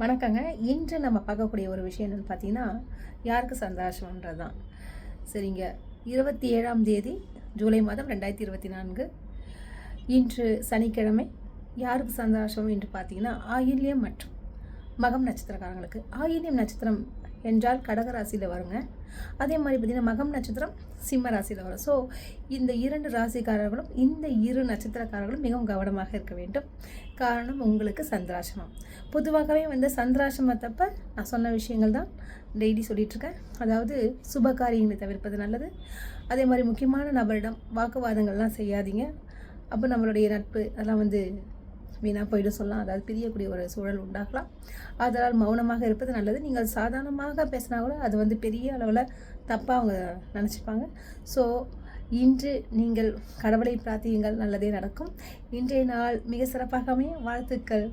வணக்கங்க. இன்று நம்ம பார்க்கக்கூடிய ஒரு விஷயம் என்னென்னு பார்த்தீங்கன்னா யாருக்கு சந்தோஷம்ன்றது தான் சரிங்க. இருபத்தி ஏழாம் தேதி ஜூலை மாதம் ரெண்டாயிரத்தி இருபத்தி நான்கு. இன்று சனிக்கிழமை யாருக்கு சந்தோஷம் என்று பார்த்தீங்கன்னா ஆயில்யம் மற்றும் மகம் நட்சத்திரக்காரங்களுக்கு. ஆயில்யம் நட்சத்திரம் என்றால் கடகராசியில் வருங்க. அதே மாதிரி பார்த்திங்கன்னா மகம் நட்சத்திரம் சிம்ம ராசியில் வரும். ஸோ இந்த இரண்டு ராசிக்காரர்களும் இந்த இரு நட்சத்திரக்காரர்களும் மிகவும் கவனமாக இருக்க வேண்டும். காரணம் உங்களுக்கு சந்திராசிரமம் பொதுவாகவே வந்து சந்திராசிரமத்தப்ப நான் சொன்ன விஷயங்கள் தான் டெய்லி சொல்லிகிட்ருக்கேன் அதாவது சுப காரியங்களை தவிர்ப்பது நல்லது. அதே மாதிரி முக்கியமான நபரிடம் வாக்குவாதங்கள்லாம் செய்யாதீங்க. அப்போ நம்மளுடைய நட்பு அதெல்லாம் வந்து வீணாக போயிடும் சொல்லலாம். அதாவது பிரியக்கூடிய ஒரு சூழல் உண்டாகலாம். அதனால் மௌனமாக இருப்பது நல்லது. நீங்கள் சாதாரணமாக பேசினா கூட அது வந்து பெரிய அளவில் தப்பாக அவங்க நினச்சிப்பாங்க. ஸோ இன்று நீங்கள் கடவுளை பிரார்த்தியுங்கள். நல்லதே நடக்கும். இன்றைய நாள் மிக சிறப்பாகவே வாழ்த்துக்கள்.